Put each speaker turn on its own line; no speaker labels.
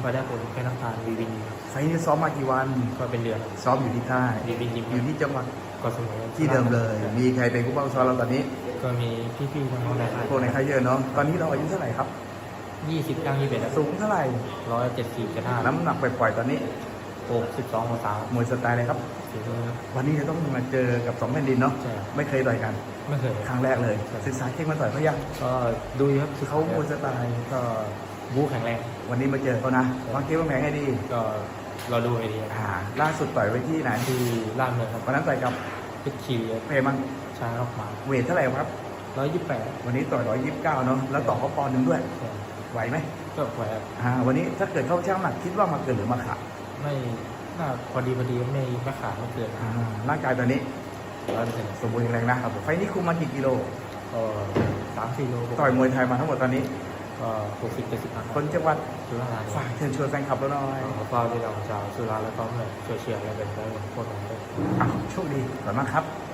ไฟได้ผลแค่น้ำตาลวีวิน
ไฟล์นี้ซ้อมมากี่วัน
ก็เป็นเดือน
ซ้อมอยู่ที่ใต้
วีวินยิม
อยู่ที่จังหวัด
ก็เสมอ
ที่เดิมเลย มีใครเป็นผู้บังคับซ้อมเราตอนนี้
ก็มีพี่ๆน้องๆในค่าย
พวกในค่ายเยอะเนาะตอนนี้เราอายุเท่าไหร่ครับ
ยี่สิบย่างยี่สิบเอ็ด
สูงเท่าไหร่
ร้อยเจ็ดสี่เจ็ดห้า
น้ำหนักปล่อยๆตอนนี้
หกสิบสององศาม
วยสไตล์อะไรครับ
สี่มือ
วันนี้จะต้องมาเจอกับสองแผ่นดินเนาะ
ใช่ครับ
ไม่เคยต่อยกัน
ไม่เคย
ครั้งแรกเลยศึกษาเข่งมาต่อยเขายัง
ก็ดูครับ
คือเขามวยสไตล์
ก็ บู๊แข็งแรง
วันนี้มาเจอเขานะวางเกมวางแผนให้ดี
ก็เราดูให้ดีครับ
อ่าล่าสุดต่อยไว้ที่ไหน
ที่ล่ามเมืองครับ
วันนั้นต่อยกับ
พิชชีครับ
เพมัง
ชายออกมา
เวทเท่าไหร่ครับ
ร้อยยี่สิบแปด
วันนี้ต่อยร้อยยี่สิบเก้าเนาะแล้วต่อเขาปอนด์หนึ่งด้วยไหวไหม
ก็แหวก
อ่าวันนี้ถ้าเกิดเข้าช่างหนักคิดว่ามาเกินหรือมาขาด
ไม่น่าพอดีพอดีไม่ไม่ขาดไม่เกิน
อ่าร่างกายตอนนี้
ร้อยเปอร์เซ็นต์
สมบูรณ์แข็งแรงนะครับไฟล์นี้คุมมากี่กิโล
ก็สามสี่โล
ต่อยมวยไทยมาทั้งหมดตอนนี้
ก็หกสิบเจ็ดสิบครั้ง
คนจังหวัด
จุฬาลงกรณ์
ฝากเชิญชวนแฟนคลับเราหน่อย
แล้วก็พี่น้องชาวสุราษฎร์แล้วก็เพื่อนช่วยเชียร์และเป็นเพื่อนพวกผมด้วย
อะโชคดีขอบคุณมากครับ
ค